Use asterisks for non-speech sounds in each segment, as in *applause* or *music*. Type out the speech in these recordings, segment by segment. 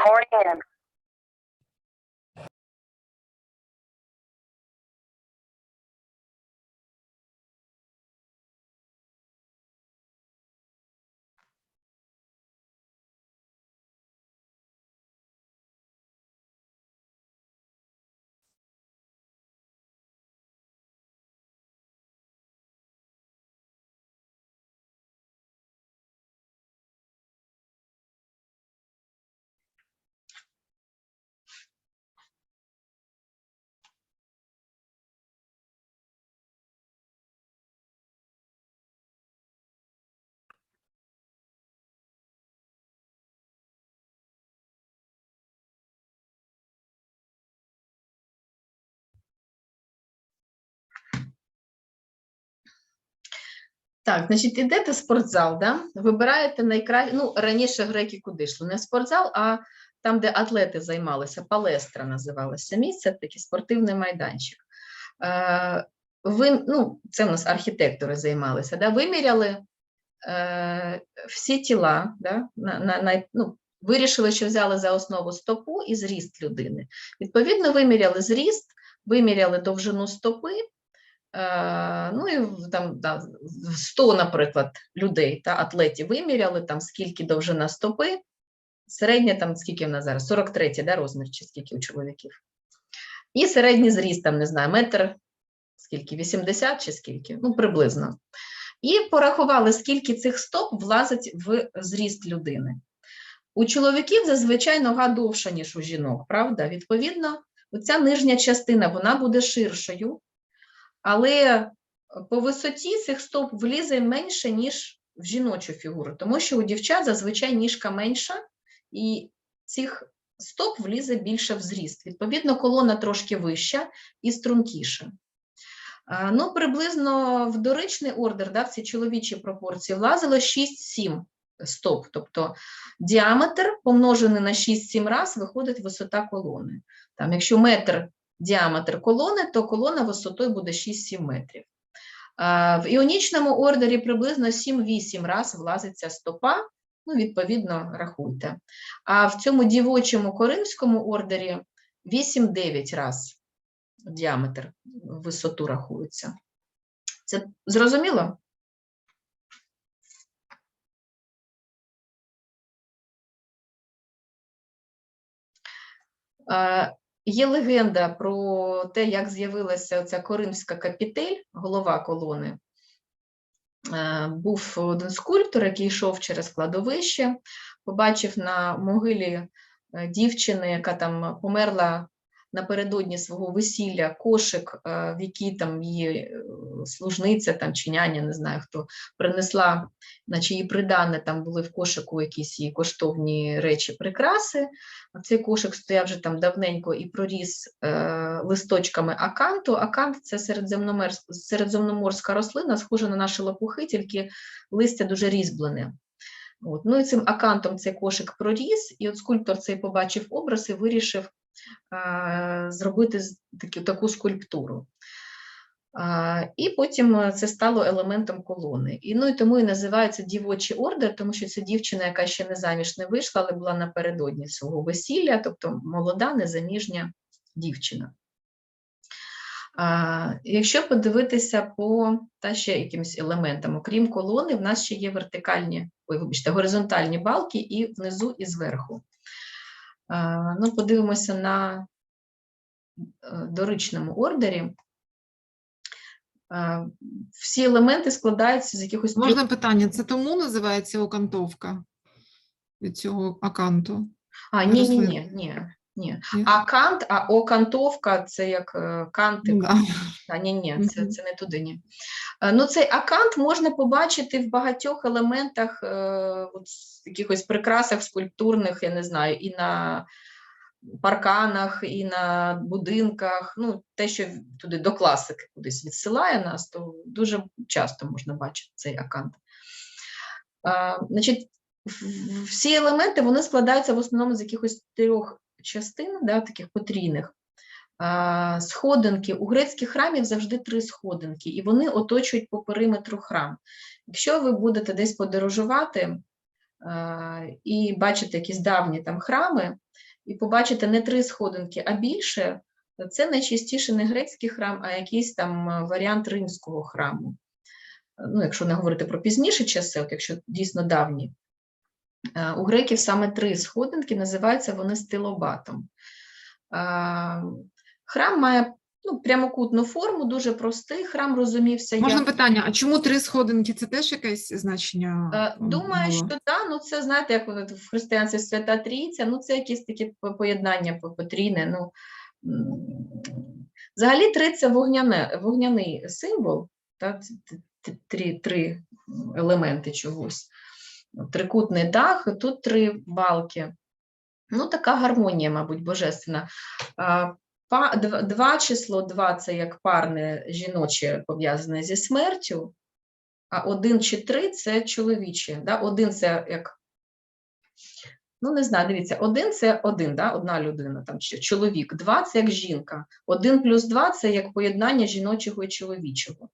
recording and Так, значить, ідете в спортзал, да? вибираєте найкраще. Ну, раніше греки куди йшли? Не в спортзал, а там, де атлети займалися, палестра називалося місце, такий спортивний майданчик. Е, ви, ну, це у нас архітектори займалися, да? виміряли е, всі тіла, да? на, на, на, ну, вирішили, що взяли за основу стопу і зріст людини. Відповідно, виміряли зріст, виміряли довжину стопи. Е, ну і там да, 100, наприклад, людей та атлетів виміряли, там скільки довжина стопи, середня там скільки в нас зараз, 43 да, розмір, чи скільки у чоловіків. І середній зріст, там, не знаю, метр, скільки, 80 чи скільки, ну, приблизно. І порахували, скільки цих стоп влазить в зріст людини. У чоловіків зазвичай нога довша, ніж у жінок, правда? Відповідно, оця нижня частина вона буде ширшою, але по висоті цих стоп влізе менше, ніж в жіночу фігуру, тому що у дівчат зазвичай ніжка менша, і цих стоп влізе більше в зріст. Відповідно, колона трошки вища і стрункіша. Ну, приблизно в доричний ордер, да, в ці чоловічі пропорції, влазило 6-7 стоп, тобто діаметр помножений на 6-7 раз виходить висота колони. Там, якщо метр діаметр колони, то колона висотою буде 6-7 метрів. В іонічному ордері приблизно 7-8 раз влазить ця стопа, ну, відповідно, рахуйте. А в цьому дівочому коримському ордері 8-9 раз діаметр висоту рахується. Це зрозуміло? Є легенда про те, як з'явилася ця коримська капітель, голова колони. Е, Був один скульптор, який йшов через кладовище, побачив на могилі е, дівчини, яка там померла напередодні свого весілля, кошик, е, в який там її е, служниця там, чи няня, не знаю хто, принесла, наче її придане, там були в кошику якісь її коштовні речі, прикраси. А цей кошик стояв вже там давненько і проріс е, листочками аканту. Акант це середземноморська рослина, схожа на наші лопухи, тільки листя дуже різьблене. От. Ну і цим акантом цей кошик проріс, і от скульптор цей побачив образ і вирішив зробити з- таку, таку скульптуру. І потім е, це стало елементом колони. І, ну, і тому і називається дівочий ордер, тому що це дівчина, яка ще не заміж не вийшла, але була напередодні свого весілля, тобто молода, незаміжня дівчина. Якщо подивитися по та ще якимось елементам, окрім колони, в нас ще є вертикальні, ой, вибачте, горизонтальні балки і внизу, і зверху. Ну, подивимося на е, доричному ордері. Всі елементи складаються з якихось Можна питання? Це тому називається окантовка від цього аканту? А, ні, ні, ні, ні, ні. А кант, а окантовка це як е, кантик. Да. А, ні, ні, це, це не туди, ні. Е, Ну, цей акант можна побачити в багатьох елементах, е, от, якихось прикрасах скульптурних, я не знаю, і на парканах, і на будинках. Ну, те, що туди до класики кудись відсилає нас, то дуже часто можна бачити цей акант. А, значить, всі елементи вони складаються в основному з якихось трьох частин, да, таких потрійних. Сходинки у грецьких храмів завжди три сходинки, і вони оточують по периметру храм. Якщо ви будете десь подорожувати, і бачите якісь давні там храми, і побачите не три сходинки, а більше, це найчастіше не грецький храм, а якийсь там варіант римського храму. Ну, якщо не говорити про пізніші часи, от якщо дійсно давні. Е, У греків саме три сходинки, називаються вони стилобатом. Храм має ну, прямокутну форму, дуже простий. Храм розумівся Можна як... питання, а чому три сходинки? Це теж якесь значення? Е, Думаю, було? що так, ну це знаєте, як в християнстві Свята Трійця, ну це якесь таке поєднання потрійне. Ну, взагалі три це вогняне, вогняний символ, так, три, три елементи чогось. Трикутний дах, і тут три балки. Ну, така гармонія, мабуть, божественна. Два число, два це як парне жіноче пов'язане зі смертю, а один чи три це чоловіче. Да? Один це як. Ну, не знаю, дивіться, один це один, да? одна людина, там, чоловік, два це як жінка, один плюс два це як поєднання жіночого і чоловічого.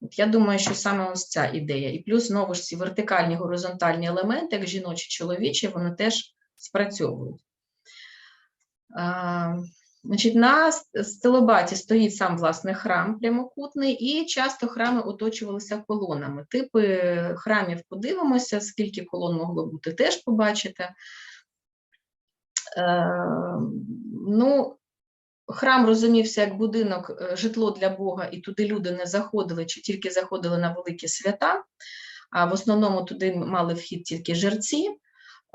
От я думаю, що саме ось ця ідея. І плюс знову ж ці вертикальні горизонтальні елементи, як жіночі, чоловічі, вони теж спрацьовують. А, Значить, на стелобаті стоїть сам власне храм прямокутний, і часто храми оточувалися колонами. Типи храмів подивимося, скільки колон могло бути, теж побачите. Е, ну, храм розумівся як будинок, е, житло для Бога, і туди люди не заходили, чи тільки заходили на великі свята, а в основному туди мали вхід тільки жерці.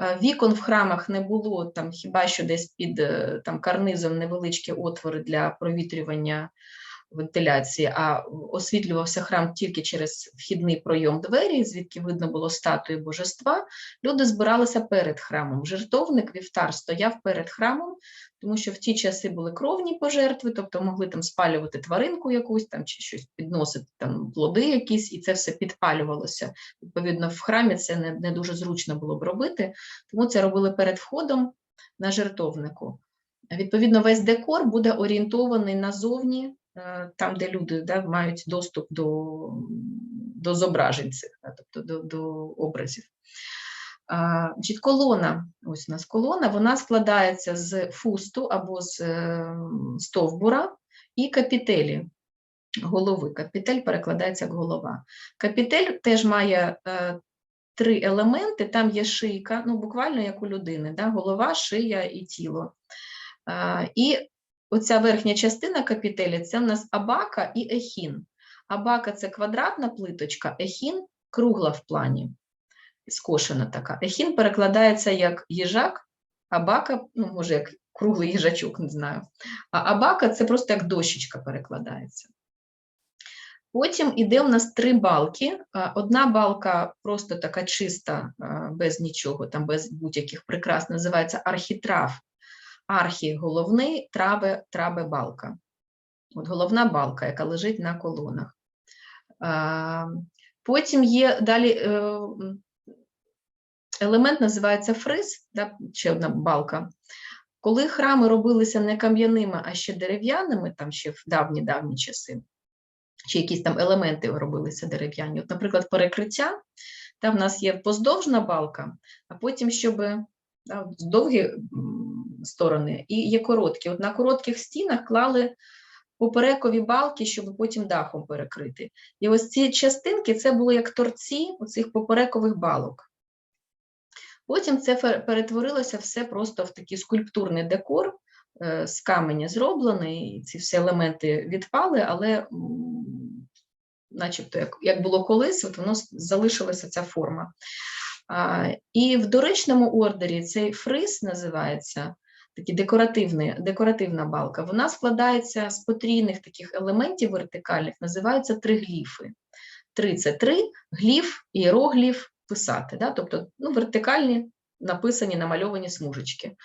Е, Вікон в храмах не було, там хіба що десь під е, там, карнизом невеличкі отвори для провітрювання вентиляції, а освітлювався храм тільки через вхідний пройом двері, звідки видно було статуї божества. Люди збиралися перед храмом. Жертовник, вівтар стояв перед храмом, тому що в ті часи були кровні пожертви, тобто могли там спалювати тваринку якусь там чи щось підносити, там плоди якісь, і це все підпалювалося. Відповідно, в храмі це не, не дуже зручно було б робити, тому це робили перед входом на жертовнику. Відповідно, весь декор буде орієнтований назовні, там, де люди да, мають доступ до, до зображень цих, да, тобто до, до образів. Значить, колона, ось у нас колона, вона складається з фусту або з е, стовбура і капітелі голови. Капітель перекладається як голова. Капітель теж має е, три елементи: там є шийка, ну буквально як у людини, да? голова, шия і тіло. І оця верхня частина капітелі це в нас абака і ехін. Абака це квадратна плиточка, ехін кругла в плані, скошена така. Ехін перекладається як їжак, абака, ну, може, як круглий їжачок, не знаю. А абака це просто як дощечка перекладається. Потім іде у нас три балки. Одна балка просто така чиста, без нічого, там без будь-яких прикрас, називається архітрав. Архі головний, трави, траби балка. От головна балка, яка лежить на колонах. Потім є далі е, елемент, називається фриз, ще одна балка. Коли храми робилися не кам'яними, а ще дерев'яними, там ще в давні-давні часи, чи якісь там елементи робилися дерев'яні. От, наприклад, перекриття, там в нас є поздовжна балка, а потім, щоб довгі сторони і є короткі. От на коротких стінах клали поперекові балки, щоб потім дахом перекрити. І ось ці частинки це були як торці оцих поперекових балок. Потім це перетворилося все просто в такий скульптурний декор, е, з каменя зроблений, і ці всі елементи відпали, але начебто як, як було колись, от воно залишилася ця форма. А, і в доричному ордері цей фриз називається такий декоративний, декоративна балка. Вона складається з потрійних таких елементів вертикальних, називаються тригліфи. Три це три, гліф, іерогліф, писати. Да? Тобто ну, вертикальні написані, намальовані смужечки.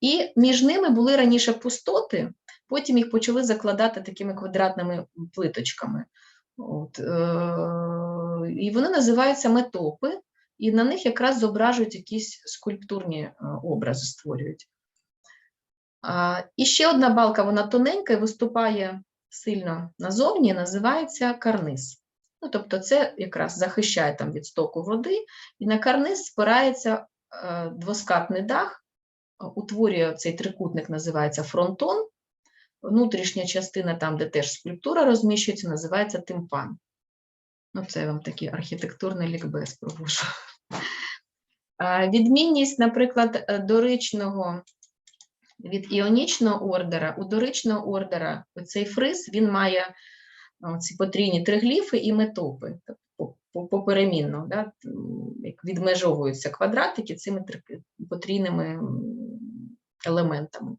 І між ними були раніше пустоти, потім їх почали закладати такими квадратними плиточками. От, е- і вони називаються метопи, і на них якраз зображують якісь скульптурні е, образи, створюють. І ще одна балка, вона тоненька і виступає сильно назовні, називається карниз. Ну, тобто це якраз захищає там від стоку води, і на карниз спирається е, двоскатний дах, утворює цей трикутник, називається фронтон. Внутрішня частина, там, де теж скульптура розміщується, називається тимпан. Ну, це я вам такий архітектурний лікбез провожу. *laughs* Відмінність, наприклад, е, доричного від іонічного ордера. У доричного ордера цей фриз він має о, ці потрійні тригліфи і метопи, по- по- поперемінно, да, як відмежовуються квадратики цими потрійними елементами.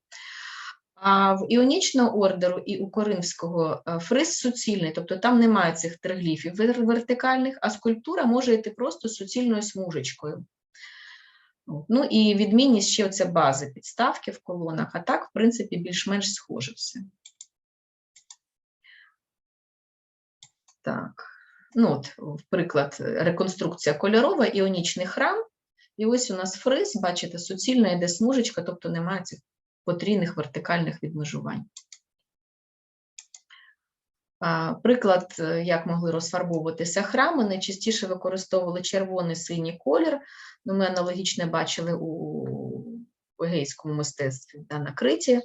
А в іонічного ордеру і у коринфського е, фриз суцільний, тобто там немає цих тригліфів вертикальних, а скульптура може йти просто суцільною смужечкою. Ну і відмінність ще оця бази підставки в колонах, а так, в принципі, більш-менш схоже все. Так, ну от, приклад, реконструкція кольорова, іонічний храм. І ось у нас фриз, бачите, суцільна йде смужечка, тобто немає цих потрійних вертикальних відмежувань. Приклад, е, як могли розфарбовуватися храми, найчастіше використовували червоний синій колір. Ну, ми аналогічне бачили у егейському мистецтві да, на Криті. Е,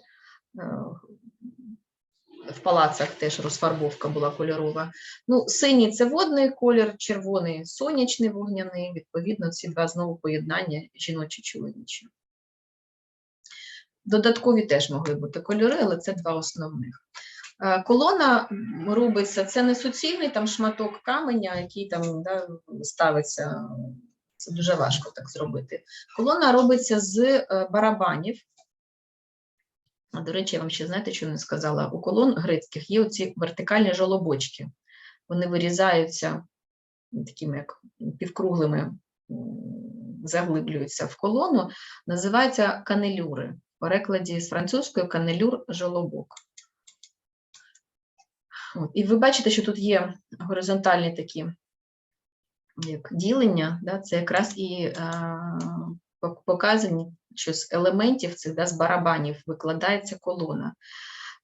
В палацах теж розфарбовка була кольорова. Ну, синій це водний колір, червоний сонячний вогняний. Відповідно, ці два знову поєднання жіночі чоловічі. Додаткові теж могли бути кольори, але це два основних. Е, Колона робиться, це не суцільний там шматок каменя, який там да, ставиться. Це дуже важко так зробити. Колона робиться з е, барабанів. До речі, я вам ще знаєте, що не сказала? У колон грецьких є оці вертикальні жолобочки. Вони вирізаються такими як півкруглими, заглиблюються в колону. Називаються канелюри. В перекладі з французької канелюр жолобок. І ви бачите, що тут є горизонтальні такі як ділення, да, це якраз і е, показані, що з елементів цих да, з барабанів викладається колона.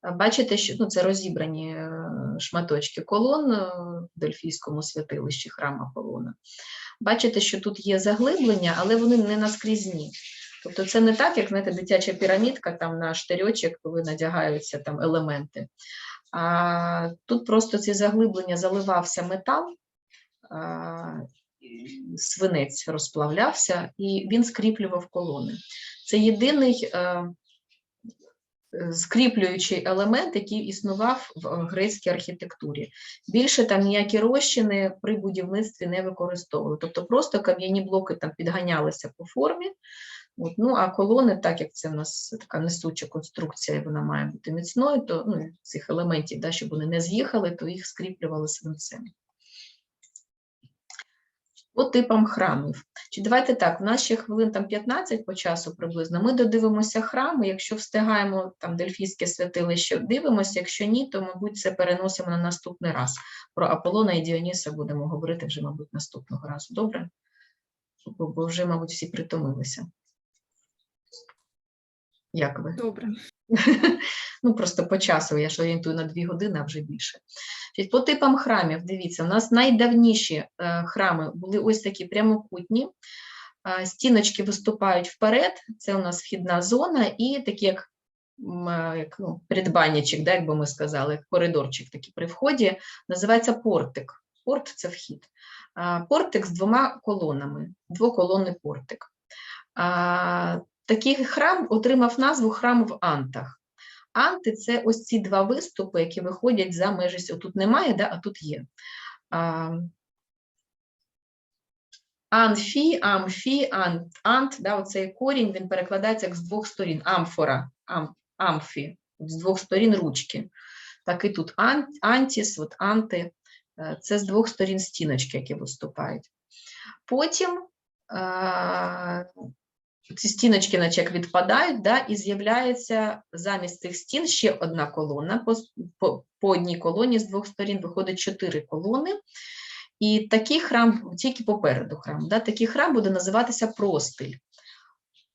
Е, Бачите, що ну, це розібрані е, шматочки колон е, в Дельфійському святилищі храма Аполлона. Бачите, що тут є заглиблення, але вони не наскрізні. Тобто це не так, як знаєте, дитяча пірамідка, там на штирьочок, надягаються там елементи. Тут просто ці заглиблення заливався метал, свинець розплавлявся, і він скріплював колони. Це єдиний е, скріплюючий елемент, який існував в е, грецькій архітектурі. Більше там ніякі розчини при будівництві не використовували. Тобто просто кам'яні блоки там підганялися по формі. От, ну, а колони, так як це в нас така несуча конструкція, вона має бути міцною, то ну, цих елементів, да, щоб вони не з'їхали, то їх скріплювали свинцем. По типам храмів. Чи давайте так, у нас ще хвилин там 15 по часу приблизно. Ми додивимося храми. Якщо встигаємо там Дельфійське святилище, дивимося. Якщо ні, то, мабуть, це переносимо на наступний раз. Про Аполлона і Діоніса будемо говорити вже, мабуть, наступного разу. Добре? Бо вже, мабуть, всі притомилися. Як ви? Добре. *laughs* Ну, просто по часу, я ж орієнтую на дві години, а вже більше. По типам храмів, дивіться, у нас найдавніші е, храми були ось такі прямокутні. Е, Стіночки виступають вперед, це у нас вхідна зона, і такі як, е, як ну, предбанничок, да, як би ми сказали, як коридорчик такий при вході, називається портик. Порт це вхід. Портик з двома колонами, двоколонний портик. Такий храм отримав назву храм в Антах. Анти це ось ці два виступи, які виходять за межі. Тут немає, да, а тут є. Анфі, амфі, ант, ант, да, оцей корінь, він перекладається як з двох сторін. Амфора, ам, амфі, з двох сторін ручки. Так і тут ан, антіс, от анти, е, це з двох сторін стіночки, які виступають. Потім а, ці стіночки, наче як відпадають, да, і з'являється замість цих стін ще одна колона. По, по, одній колоні з двох сторін виходить чотири колони. І такий храм тільки попереду храм. Да, такий храм буде називатися простиль.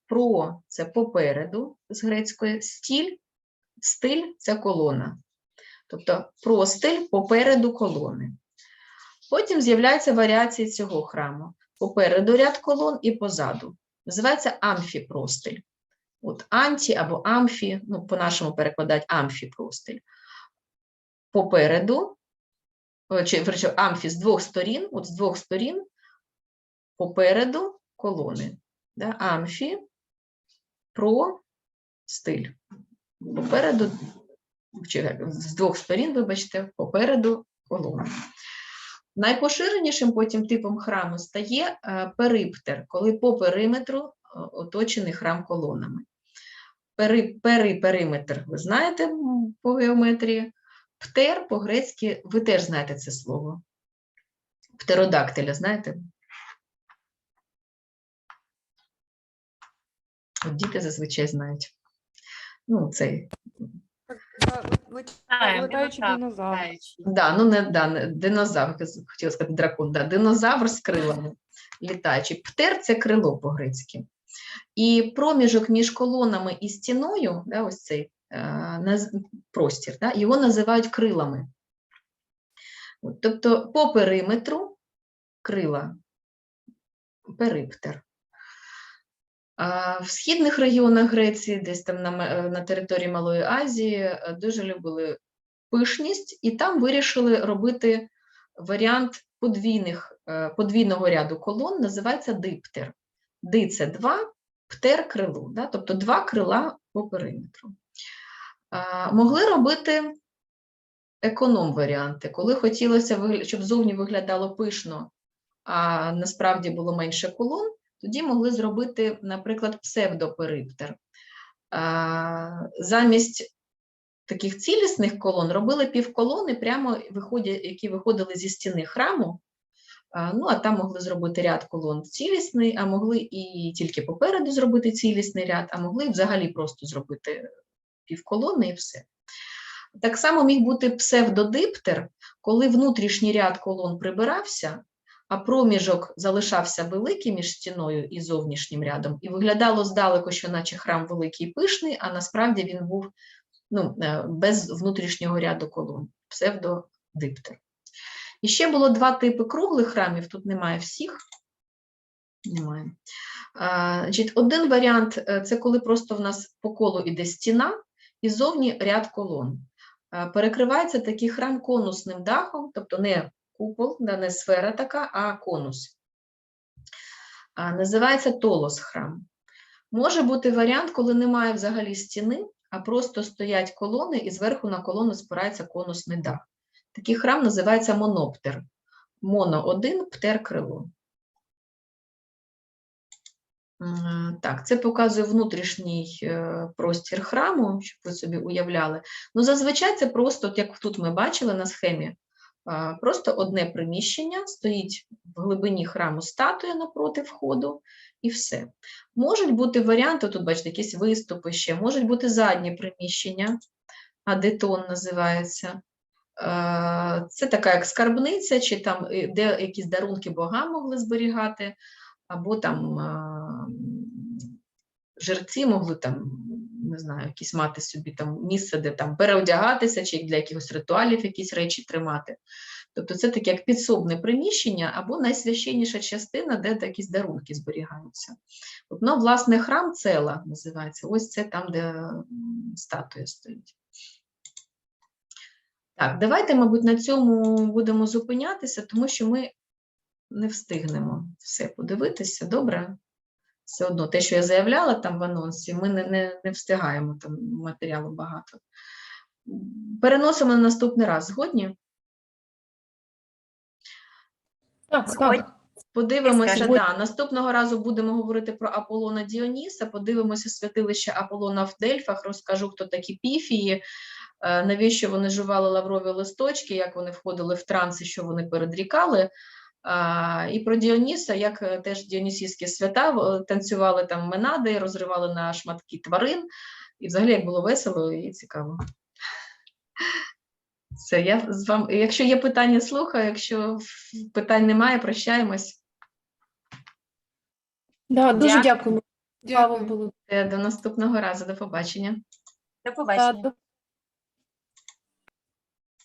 Про це попереду з грецької стіль, стиль це колона. Тобто простиль попереду колони. Потім з'являються варіації цього храму. Попереду ряд колон і позаду. Називається амфіпростиль. От анті або амфі, ну, по-нашому перекладають амфіпростиль. Попереду, о, чи верніше, амфі з двох сторін, от з двох сторін попереду колони. Да? Амфі, про, стиль. Попереду, чи з двох сторін, вибачте, попереду колони. Найпоширенішим потім типом храму стає е, периптер, коли по периметру е, оточений храм колонами. Пери, пери, периметр, ви знаєте по геометрії. Птер по-грецьки, ви теж знаєте це слово. Птеродактиля, знаєте? Діти зазвичай знають. Ну, цей Летаючий динозавр. Да, ну не, да, не динозавр, я з- хотіла сказати дракон, да, динозавр з крилами літаючий. Птер це крило по-грецьки. І проміжок між колонами і стіною, да, ось цей е, простір, да, його називають крилами. От, тобто по периметру крила, периптер. В східних регіонах Греції, десь там на, е, на території Малої Азії, е, дуже любили пишність, і там вирішили робити варіант подвійних, е, подвійного ряду колон, називається диптер. Ди це два, птер крило, да? тобто два крила по периметру. Могли робити економ-варіанти, коли хотілося, щоб зовні виглядало пишно, а насправді було менше колон, тоді могли зробити, наприклад, псевдопериптер. Замість таких цілісних колон робили півколони, прямо виходять, які виходили зі стіни храму. Ну, а там могли зробити ряд колон цілісний, а могли і тільки попереду зробити цілісний ряд, а могли взагалі просто зробити півколони і все. Так само міг бути псевдодиптер, коли внутрішній ряд колон прибирався, а проміжок залишався великий між стіною і зовнішнім рядом, і виглядало здалеку, що наче храм великий пишний, а насправді він був ну, е, без внутрішнього ряду колон, псевдодиптер. І ще було два типи круглих храмів, тут немає всіх. Немає. Один варіант е, це коли просто в нас по колу іде стіна і зовні ряд колон. Перекривається такий храм конусним дахом, тобто не купол, да, не сфера така, а конус. А, Називається толос храм. Може бути варіант, коли немає взагалі стіни, а просто стоять колони, і зверху на колону спирається конусний дах. Такий храм називається моноптер. Моно один, птер крило. Так, це показує внутрішній е, простір храму, щоб ви собі уявляли. Ну, зазвичай це просто, як тут ми бачили на схемі, просто одне приміщення, стоїть в глибині храму статуя напроти входу, і все. Можуть бути варіанти, тут бачите, якісь виступи ще, можуть бути задні приміщення, адетон називається. Це така як скарбниця, чи там е, де якісь дарунки богам могли зберігати, або там жерці могли там, не знаю, якісь мати собі там місце, де там переодягатися, чи для якихось ритуалів якісь речі тримати. Тобто це таке як підсобне приміщення або найсвященніша частина, де якісь дарунки зберігаються. От, ну, власне, храм цела називається. Ось це там, де статуя стоїть. Так, давайте, мабуть, на цьому будемо зупинятися, тому що ми не встигнемо все подивитися. Добре? Все одно, те, що я заявляла там в анонсі, ми не, не, не встигаємо, там матеріалу багато. Переносимо на наступний раз. Згодні? Так, так. Подивимося, да, наступного разу будемо говорити про Аполлона Діоніса, подивимося святилище Аполлона в Дельфах, розкажу, хто такі піфії, е, навіщо вони жували лаврові листочки, як вони входили в транс і що вони передрікали. А, І про Діоніса, як е, теж діонісійські свята танцювали там менади, розривали на шматки тварин, і взагалі як було весело і цікаво. Все, я з вами. Якщо є питання, слухаю. Якщо питань немає, прощаємось. Да, дуже Дякую. дякуємо. Дякую. Е, До наступного разу. До побачення. До побачення.